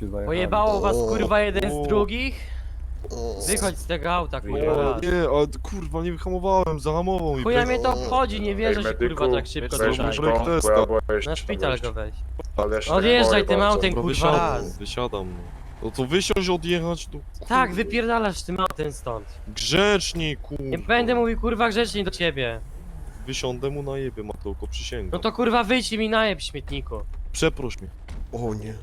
się zajechali. Pojebało was kurwa jeden O. z drugich? Wychodź z tego auta kurwa nie, ale kurwa, nie wyhamowałem, zahamował mi. Chuja mnie to obchodzi, nie wierzę, że medyku, kurwa tak szybko się Na szpital go weź. Odjeżdżaj tym autem kurwa wysiadam, raz. wysiadam. No. no to wysiąść, odjechać, to Tak, wypierdalasz tym autem stąd. grzecznie, kurwa. Nie będę mówił kurwa grzecznie do ciebie. Wysiądę mu na jebie, Mateuko, przysięgam. No to kurwa wyjdź i mi najeb śmietniku. Przeproś mnie. O nie.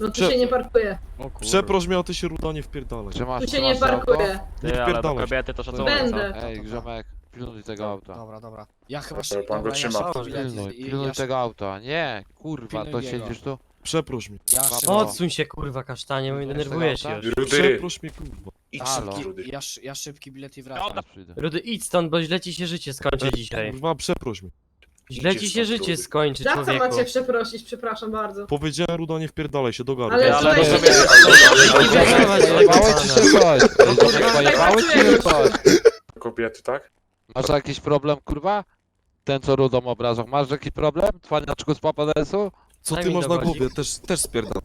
No tu Prze- się nie parkuje. Przeproś mnie, a ty się ruda nie wpierdalaj. Czy masz Tu się nie parkuje. Nie Ty, ale do wpierdalaj. kobiety to szacunek. Będę. Ej, grzemek, pilnuj tego auta. Dobra, dobra. Ja chyba Dobra, pan go trzyma. szybko Pilnuj, pilnuj tego auta. Nie, kurwa, Pilnuj to jego. siedzisz tu? Przeproś mnie. Ja szybko, Odsuń się kurwa kasztanie, bo mnie denerwujesz już. Rudy, Przeproś mnie, kurwa. idź Halo. stąd, Rudy. ja, ja szybki bilet i wracam. Przyjdę. Rudy idź stąd, bo źle ci się życie skończy dzisiaj. Kurwa, przeproś mnie. Źle ci się życie skończy Za co człowieku. macie przeprosić? Przepraszam bardzo. Powiedziałem, ruda, nie wpierdalaj się, dogadaj. Ale Ale wiadomo, Pojebało ci się coś? Ej, Grzemek, Pojebało ci się coś? Kobiety, tak? Masz jakiś problem, kurwa? Ten co rudą obrażał. Masz jakiś problem? Twaniaczku z papadesu? Co Daj ty mi masz na dowodzik. głowie? Też, też spierdam.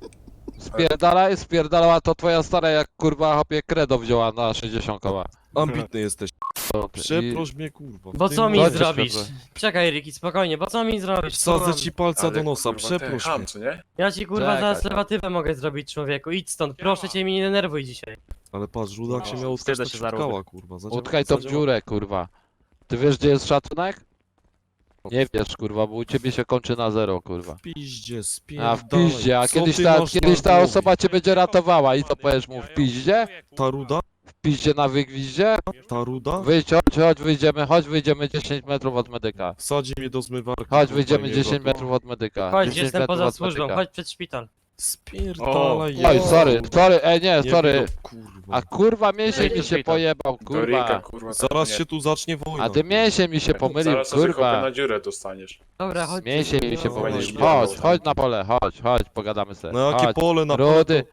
Spierdalaj, spierdalała to twoja stara jak kurwa hopie kredo wzięła na 60 koła. Ambitny jesteś. To Przeproś mnie, kurwa. Bo Ty co mi zrobisz? Czekaj Riki, spokojnie, bo co mi zrobisz? Wsadzę ci palca Ale, do nosa, przeproś mnie. co nie? Ja ci kurwa Czekaj, zaraz tak. lewatywę mogę zrobić człowieku, idź stąd, proszę cię mi nie denerwuj dzisiaj. Ale patrz, rudak się No, miał wstydzę się za skała, kurwa. Zadziała- Utkaj tą zadziała- dziurę, kurwa. Ty wiesz gdzie jest szacunek? Nie wiesz, kurwa, bo u ciebie się kończy na zero, kurwa. W piździe, A spierdalaj. w piździe, a Co kiedyś ty ta, masz kiedyś ta głowie? osoba cię będzie ratowała i co powiesz mu w piździe? Ta ruda? W piździe na wygwiździe? Ta ruda? Wyjdź, chodź, chodź, wyjdziemy, chodź, wyjdziemy 10 metrów od medyka. Wsadzi mnie do zmywarki. Chodź, kurwa, wyjdziemy jego, 10 kurwa. metrów od medyka. Chodź, 10 jestem metrów poza od służbą, medyka. chodź przed szpital. Spierdalaj, Oj, sorry, sorry, ej nie, Nie sorry. wiem, kurwa. A kurwa, mięsień mi się pojebał, Do Rika, kurwa. kurwa. Zaraz się tu zacznie wojna. A ty mięsień mi się pomylił, Zaraz sobie kopę kurwa. na dziurę dostaniesz. Dobra, chodź. Mięsień mi się No, pomylił. Chodź, chodź na pole, chodź, chodź, pogadamy sobie. Na jakie Chodź. pole, na pole Rudy,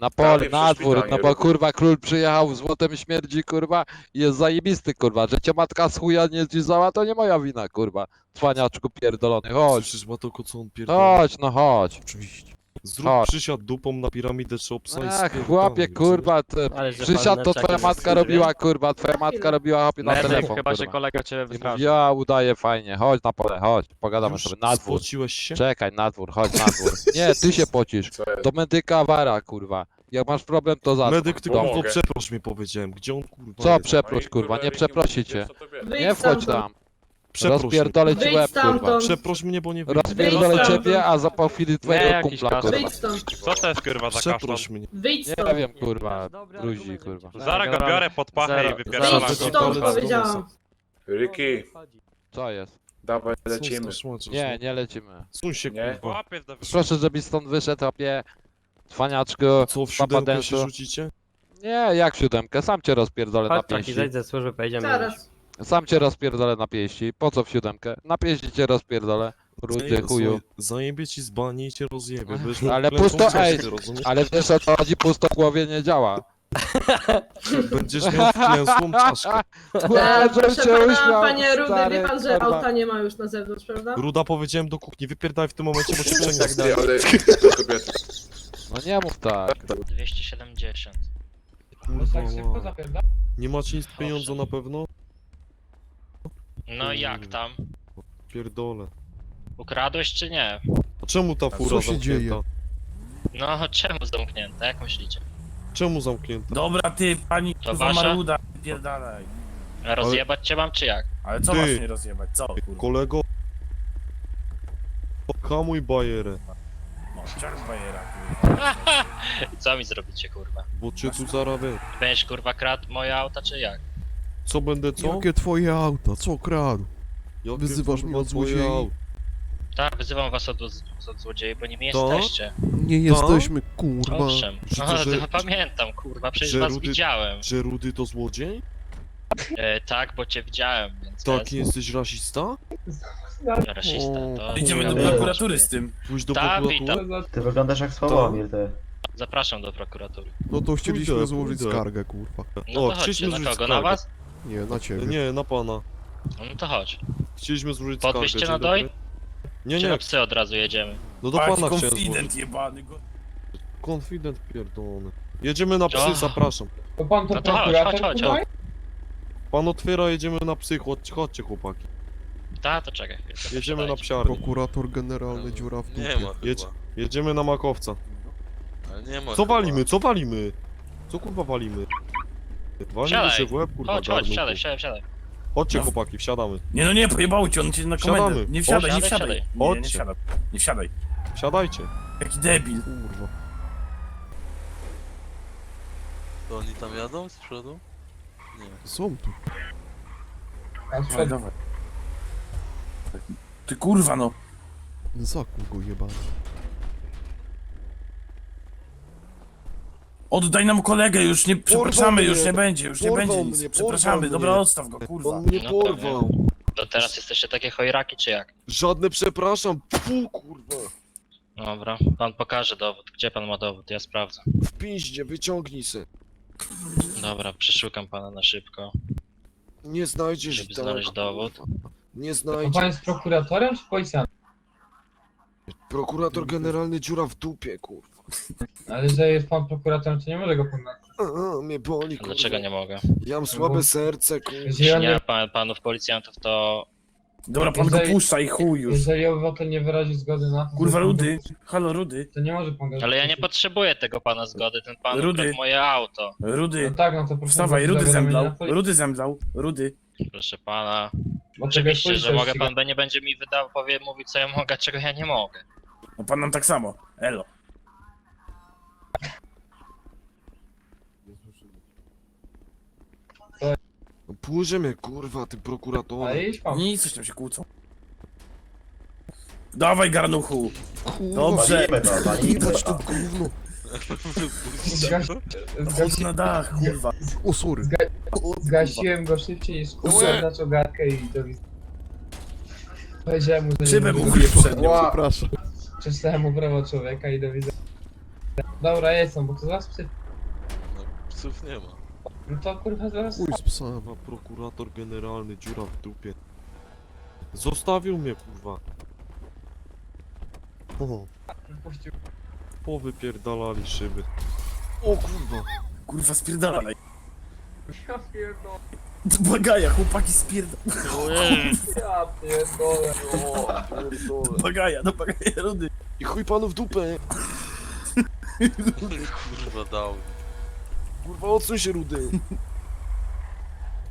na pole, Prawie na dwór, no bo kurwa król przyjechał złotem śmierdzi, kurwa, i jest zajebisty, kurwa, że cię matka z chuja nie zdzizała, to nie moja wina, kurwa. Cwaniaczku pierdolony, chodź, Słyszysz, Matoko, co on pierdolę? chodź, no chodź. Oczywiście. Zrób Chodź. przysiad dupą na piramidę Chopsa i Ach, chłopie, kurwa, ty, Ale że przysiad pan to twoja matka robiła, kurwa, twoja matka robiła hopie na telefon, chyba się kurwa. kolega I wystraszył. mówiła, udaje fajnie, chodź na pole, chodź, pogadamy Już sobie, na dwór. spociłeś się? Czekaj, na dwór, chodź na dwór. Nie, ty się pocisz. Co jest? Do medyka wara, kurwa. Jak masz problem, to zadzwoń. Medyk, ty Pomogę. przeproś mnie, powiedziałem. Gdzie on, kurwa, Co jest? przeproś, kurwa, nie przeprosi cię. Nie wchodź tam. Przeproś mnie. Rozpierdolę ci Wyjdź łeb, kurwa. stamtąd. Przeproś mnie, bo nie wyjdę. Rozpierdolę Wyjdź ciebie, a za po chwili Nie, twojego jakiś kumpla, kurwa. Wyjdź stąd. Co to jest kurwa za Przeproś kasztan? mnie. Wyjdź Nie stąd. wiem, kurwa, argument. kurwa. Zaraz go biorę pod pachę Zero- i wypierdalam Wyjdź go. stąd, powiedziałam. Riki, Co jest? dawaj, lecimy. Nie, nie lecimy. Suń się, Nie? kurwa. Do Proszę, żebyś stąd wyszedł, opie. Cwaniaczku, Co, w siódemkę się rzucicie? Nie, jak siódemkę, sam cię rozpierdolę na Chodź taki, pięści. zejdź ze służby, pojedziemy. Zaraz. Sam cię rozpierdolę na pięści. Po co w siódemkę? Na pięści cię rozpierdolę. Rudy, Zaje- chuju. Zajebie ci z bani i cię rozjebie. Ale pusto- ej. rozumiesz? Ale wiesz o co chodzi, pusto w głowie nie działa. Będziesz miał wklęsłą czaszkę. E, Ła, żebym proszę się pana, uśmiał, panie Rudy, stary, wie pan, że kurwa. auta nie ma już na zewnątrz, prawda? Ruda powiedziałem do kuchni, wypierdaj w tym momencie, bo cię Tak przeniosę. Ty, ale. No nie mów tak. 270. Kurwa, wow. Nie macie nic pieniądza na pewno? No jak tam? Pierdolę. Ukradłeś czy nie? A czemu ta fura się zamknięta? dzieje? No czemu zamknięte? Jak myślicie? Czemu zamknięta? Dobra, ty, pani To kurwa wasza? maruda, pierdalaj. Rozjebać cię mam czy jak? Ale co Ty. masz mnie rozjebać, co kurwa? Kolego? Hamuj bajerę, No, czarn bajera, kurwa. I co mi zrobicie kurwa? bo cię tu zarabię. Będziesz kurwa kradł moje auta czy jak? Co będę co? Jakie twoje auta? Co kradł? Jakie, wyzywasz mnie kurwa, od twoje złodziei? auto? Tak, wyzywam was od, od złodziei, bo nimi To? jesteście. Nie jesteśmy, kurwa. Owszem. Że No, to, że- to pamiętam kurwa, przecież że was Rudy- widziałem. Że Rudy to złodziej? E, tak, bo cię widziałem, więc Taki jesteś rasista? rasista. To Idziemy do prokuratury z tym. Pójdź do Tak, prokuratury? witam. Ty wyglądasz jak Sławomir, ty. Zapraszam do prokuratury. No to chcieliśmy Pójdę, złożyć pójdę. skargę, kurwa. No O, to chodźcie, chcieliśmy na kogo? Na skargę. was? Nie, na ciebie. Nie, na pana. No to chodź. Chcieliśmy złożyć skargę. Podwieźcie dzień na doj? dobry. Nie, Czy nie, na psy od razu jedziemy? no do pana chciałem konfident jebany, go... Konfident pierdolony. Jedziemy na psy, zapraszam. To pan No to chodź, chodź, chodź, chodź. Pan otwiera, jedziemy na psy, chodź, chodźcie chłopaki. Ta, to czekaj. Jedziemy na Dajcie. psiarnię. Prokurator generalny dziura w dupie. Nie ma Jedź, chyba. jedziemy na makowca. Ale nie ma Co chyba. walimy, co walimy? Co kurwa walimy? Wsiadaj. się w łeb, kurwa, Chodź, chodź, wsiadaj, wsiadaj, wsiadaj. Chodźcie No. chłopaki, wsiadamy. Nie no nie, pojebało cię, on cię na komendę. Wsiadamy. Nie wsiadaj, nie Wsiadaj, wsiadaj. wsiadaj. Nie, nie Chodźcie. wsiadaj. Nie wsiadaj. Wsiadajcie. Jaki debil. Kurwa. To oni tam jadą z przodu? Nie. Są tu. Dawaj, dawaj. Ty kurwa no. Zakuł go jebany. Oddaj nam kolegę, już nie przepraszamy, mnie. już nie będzie, już nie Porwał będzie mnie, nic. Przepraszamy, porwał dobra, mnie. odstaw go, kurwa. On mnie No porwał. To teraz jesteście takie chojraki, czy jak? Żadne przepraszam. Fu, kurwa. Dobra, pan pokaże dowód. Gdzie pan ma dowód? Ja sprawdzę. W piździe, wyciągnij se. Dobra, przeszukam pana na szybko. Nie znajdziesz Żeby tak, znaleźć dowód. kurwa. Nie A znajdziesz. pan jest prokuratorem czy policjantem? Prokurator generalny dziura w dupie, kurwa. Ale że jest pan prokuratorem, to nie może go poznać. A, mnie boli, kurwa. Dlaczego nie mogę? Ja mam słabe serce, kurwa. Jeżeli, Jeśli on nie nie, ma pan, panów policjantów, to Dobra, pan go Jeżeli- puszcza i chuj już. jeżeli obywatel nie wyrazi zgody na to, Kurwa, Rudy. Halo, Rudy. To nie może pan go Ale ja nie potrzebuję tego pana zgody, ten pan Rudy. ukradł moje auto. Rudy. No tak, no to proszę. Wstawaj, Rudy zemdlał. Rudy zemdlał. Rudy. Proszę pana. Oczywiście, że mogę, pan nie będzie mi wydał, powie, mówić co ja mogę, a czego ja nie mogę. No pan nam tak samo. Elo. No kurwa, ty prokurator. Ale idź pan. Nic, coś tam się kłócą. Dawaj, garnuchu. Kurwa, Dobrze. jebać to gówno. Zgaś, Chodź zgasi, na dach, kurwa. O, sorry. zgasiłem go szybciej niż kółek zaczął gadkę i to widzę. Powiedziałem mu, że Szybę nie mu przed nią. Przepraszam. Przeczytałem mu prawo człowieka i do widzenia. Dobra, jestem, bo to zaraz psy. No, psów nie ma. No to kurwa zaraz. Chuj z psem. Kurwa, prokurator generalny dziura w dupie. Zostawił mnie, kurwa. O, Puścił. Powypierdalali szyby. O kurwa. Kurwa, spierdalaj. Ja pierdolę. Bagaja, chłopaki spierdalaj. Ja pierdolę. Do bagaja, do bagaja, Rudy. I chuj panu w dupę. Kurwa dał. Kurwa, odsuń się, rudy.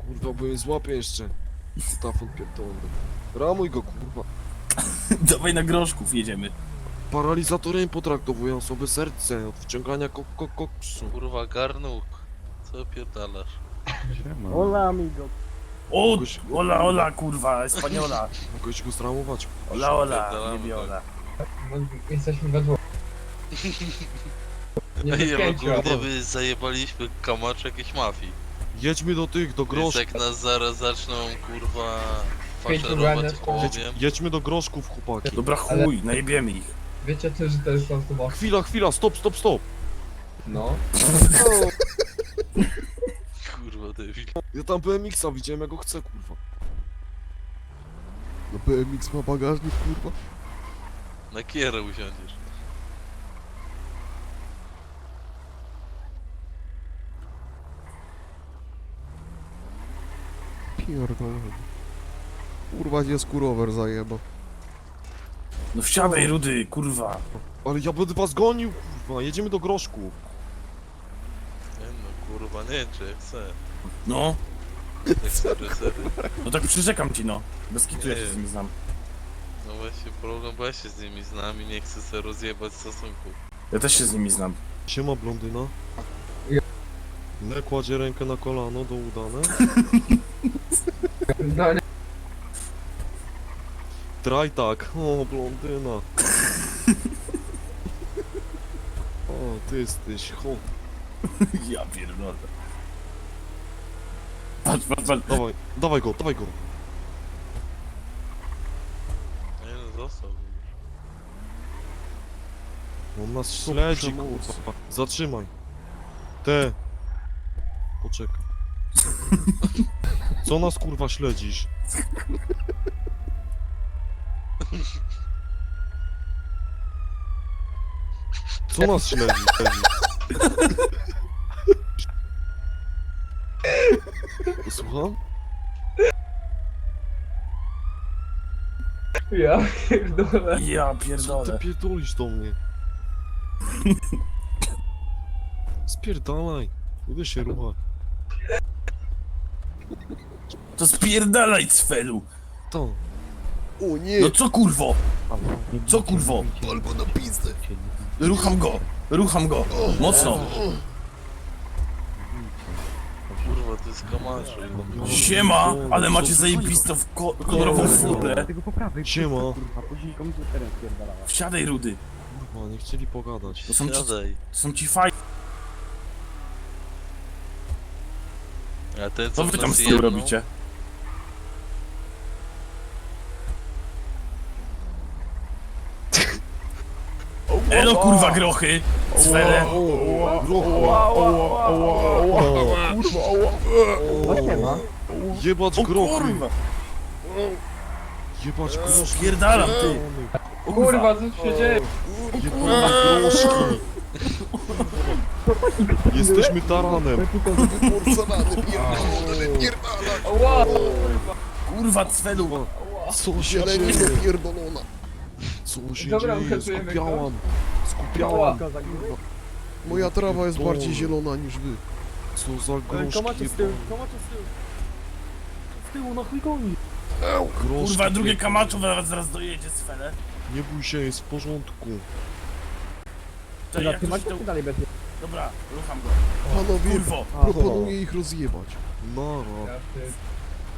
Kurwa, bo je złapię jeszcze. Stafon pierdolony. Ramuj go, kurwa. Dawaj na groszków jedziemy. Paralizatorem potraktowują osoby serce od wciągania kok kok koksu. Kurwa garnuch. Co pierdalasz? O, ola, ola, kurwa, espaniola. Mogłeś go stramować. Ola, ola, nie wiola. No, jesteśmy we dwóch. Nie Ej, wypięciu, ogólnie by zajebaliśmy kamacz jakiejś mafii. Jedźmy do tych, do Więc groszków. jak nas zaraz zaczną kurwa Pięć faszerować ołowiem. Jedźmy do groszków, chłopaki. Dobra, chuj, najebiemy ich. Wiecie też, że to jest tam chyba. Chwila, chwila, stop, stop, stop. No. Kurwa debil. Ja tam BMX-a widziałem, jak go chcę, kurwa. no BMX ma bagażnik, kurwa. Na kierę usiądziesz. Pierdolę. Kurwa, gdzie skurower zajebał. No wsiadaj, Rudy, kurwa. Ale ja będę was gonił, kurwa. Jedziemy do groszków. Nie no kurwa nie czy chcę. No, no tak przyrzekam ci, no. Bez kitu ja się z nimi znam. No właśnie problem, bo ja się z nimi znam i nie chcę sobie rozjebać stosunku. Ja też się z nimi znam. Siema, blondyna. Ja- Le kładzie rękę na kolano do udane. No nie. Traj tak. O, blondyna. O, ty jesteś cho. Ja pierdolę. Patrz, patrz, patrz. Dawaj, dawaj go, dawaj go. Nie no został. On nas śledzi, kurwa. Zatrzymaj. Te. Poczekaj. Co nas kurwa śledzisz? Co nas śledzi? śledzi? Słucham? Ja pierdolę. Ja Co ty pierdolę. pierdolisz do mnie? Spierdalaj. Idę się ruchać. To spierdalaj, cfelu. To. O nie! No co kurwo? Co kurwo? Albo na pizdę! Rucham go. Rucham go. Mocno. To jest. Siema, ale macie zajebistą w ko kolorową furę. Siema. Wsiadaj, Rudy. Kurwa, nie chcieli pogadać. To są ci, to Siadaj. są ci faj... A ten Co co wy w tam nas z jedną? robicie? Elo kurwa grochy! Cfele! Jebać O grochy! kurwa! Jebać groszki! Spierdalam, ty! O Kurwa, co tu się dzieje? Jebać! Jesteśmy taranem! Porcelany pierdolony, pierdala! Ła! Kurwa, cfelu! Co się Zieleni dzieje? pierdolona! Co się Dobra, dzieje? ukazujemy go. Skupiałam! Ła! Skupiałam! Moja trawa jest bardziej zielona niż wy. Co za groszki jebane. Groszki Kurwa, drugie jebane. kamaczu zaraz, zaraz dojedzie, cfele. Nie bój się, jest w porządku. To jak to się to... Dobra, rucham go. Panowie, Kurwo! proponuję ich rozjebać. Nara.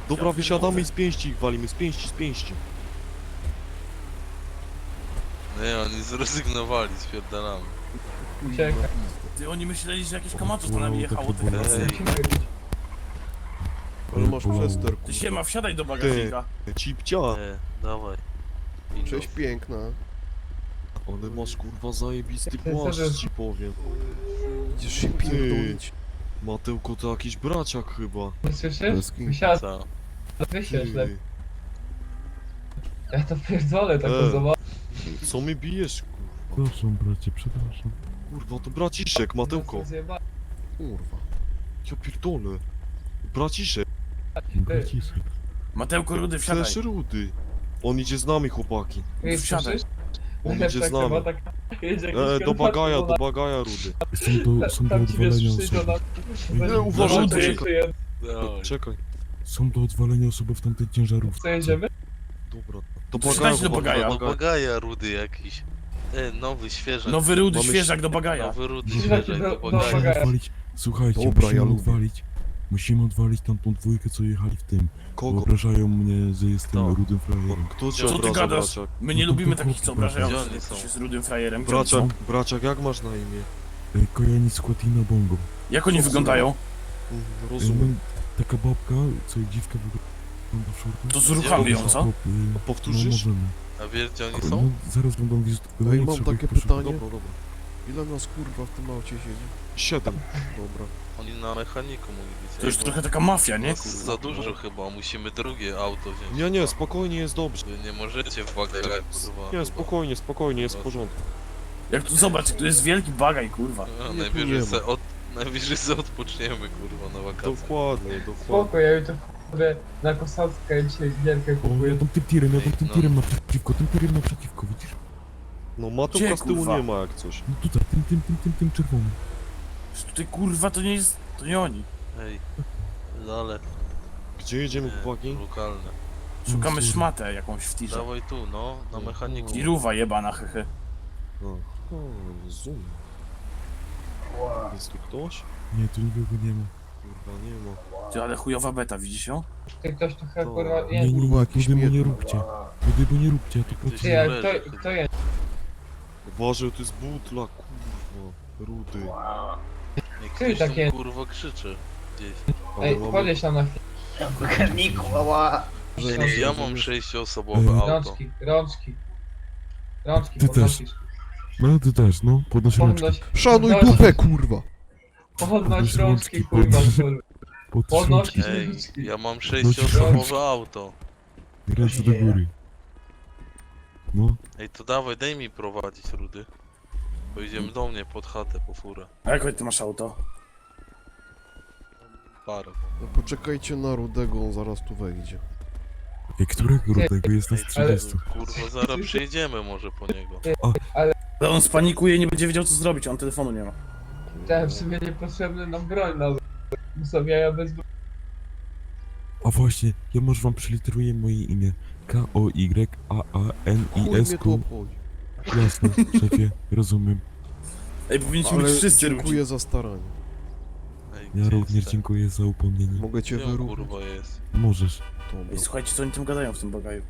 Dobra, wysiadamy i z pięści ich walimy, z pięści, z pięści. Nie, oni zrezygnowali, spierdalamy. Uciekaj. Ty, oni myśleli, że jakieś kamaczu za nami jechało, ty Ale masz przester, Ty siema, wsiadaj do bagażnika. Cipcia! nie, dawaj. Idą. Cześć piękna. Ale masz kurwa zajebisty Ty, płaszcz, ci powiem. Idziesz się pierdolić. Matełko to jakiś braciak chyba. Słyszysz? Wysiadł, Co? wysiądź Ty. Ja to pierdolę, tak E. to zobacz. co mnie bijesz, kurwa? Przepraszam, bracie, przepraszam. Kurwa, to braciszek, Matełko. Kurwa. Ja pierdolę. Braciszek, Bracisek. Matełko, Rudy, wsiadaj. też rudy. On idzie z nami, chłopaki. Nie Wsiadaj. On idzie z nami. taka- jedzie jakiś E, do bagaja, do bagaja, rudy. Są do, są do Tam ci wiesz, odwalenia przyjdą osoby. Nie, uważaj, Rudy, czekaj. Czekaj, Są do odwalenia osoby w tamtej ciężarówce. Co jedziemy? dobra. Do bagaja, do chłopaki, bagaja. No bagaja rudy jakiś. E, nowy, świeżak. Nowy Rudy, Mamy- świeżak do bagaja. Nowy rudy, świeżak do- bagaja. odwalić, słuchajcie, Dobra, musimy ja lubię. odwalić. Musimy odwalić tamtą dwójkę, co jechali w tym. Kogo? Obrażają mnie, że jestem Kto? rudym frajerem. Kto cię Co ty obraża, gadasz? braciak? My nie No lubimy takich, co obrażają Gdzie oni się są? z rudym frajerem. Braciak, braciak, jak masz na imię? Ej, Kojani Squatina Bongo. Jak oni wyglądają? Mm, Ej, Rozumiem. no, taka babka, co jak dziwka wygląda w. To zruchamy ją, co? Chłop, y, No Powtórzysz? możemy. A wiesz gdzie oni No, są? zaraz będą wizytę. No i mam takie pytanie. Dobra, dobra. Ile nas kurwa w tym aucie siedzi? Siedem. Dobra. Oni na mechaniku mogli być. To już trochę taka mafia, nie? nas Za dużo chyba, musimy drugie auto wziąć. Nie, nie, spokojnie, jest dobrze. Wy nie możecie w bagażach, kurwa. Nie, spokojnie, spokojnie, jest w porządku. Jak tu zobacz, tu jest wielki bagaj, kurwa. No, Nie najwyżej se od... Najwyżej se odpoczniemy, kurwa, na wakacje. Dokładnie, dokładnie. Spoko, ja jutro wchodzę na Kosacka i dzisiaj gierkę O, kupuję. ja tam tym tirem, ja tam tym No. tirem naprzeciwko, tym tirem naprzeciwko, widzisz? No Gdzie, z tyłu kurwa? nie ma jak coś. No tutaj, tym, tym, tym, tym, tym czerwonym. Że Tutaj kurwa to nie jest, to nie oni. Ej, ale... Gdzie jedziemy, chłopaki? Lokalne. Szukamy No, szmatę jakąś w tirze. Dawaj tu, no, na mechaniku. Tiruwa jebana, hehe. No, zoom. Jest tu ktoś? Nie, tu nikogo nie ma. Kurwa, nie ma. Ty, ale chujowa beta, widzisz ją? Ty ktoś tu chyba To- kurwa... Nie, Nie, nie, kurwa, nie, jakiś tudy mu nie róbcie. Tudy mu nie róbcie, ja tu Ty ty, ale kto, kto jest? Uważaj, to jest butla, kurwa. Rudy. Niech Ty takie- kurwa krzyczy. Gdzieś. Ale Ej, mamy- podjedź tam na chwilę. Ej, ja mam sześcioosobowe Ej. auto. Rączki, rączki. Rączki Ty też. podnosisz. No ty też, no, podnoś rączki. Podnoś, Szanuj dupę, kurwa! Podnoś rączki, kurwa. podnoś. kurwa. Podnoś Ej, rączki. ja mam sześcioosobowe auto. ręce do góry. No, Ej, to dawaj, daj mi prowadzić, Rudy. Pojedziemy do mnie pod chatę po furę. A jakie ty masz auto? Parę. No poczekajcie na Rudego, on zaraz tu wejdzie. Ej, którego rudego jest nas Ale- 30? Kurwa, zaraz przyjedziemy może po niego. Ale on spanikuje i nie będzie wiedział co zrobić, on telefonu nie ma. Tak, w sumie niepotrzebny nam broń na sobie ja bez A właśnie, ja może wam przeliteruję moje imię. K-O-Y-A-A-N-I-S-Q. Jasne, szefie, rozumiem. Ej, powinniśmy Ale być wszyscy dziękuję za staranie. Ej, Ja również dziękuję za upomnienie. Mogę cię on, wyrównać? kurwa jest? Możesz. Dobra. Ej, słuchajcie, co oni tam gadają w tym bagaju.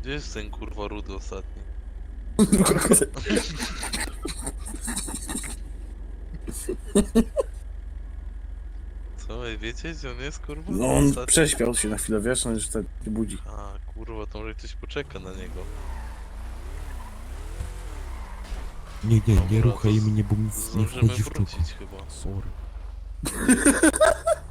Gdzie jest ten kurwa rudy ostatni? Co, ej, wiecie gdzie on jest kurwa? No on Ostatni? prześpiał się na chwilę, wiesz, on już wtedy się budzi. A, kurwa, to może ktoś poczeka na niego. Nie, nie, nie Dobra, ruchaj to mnie, bo nic nie Zdążymy wchodzi w wrócić chyba. Sorry.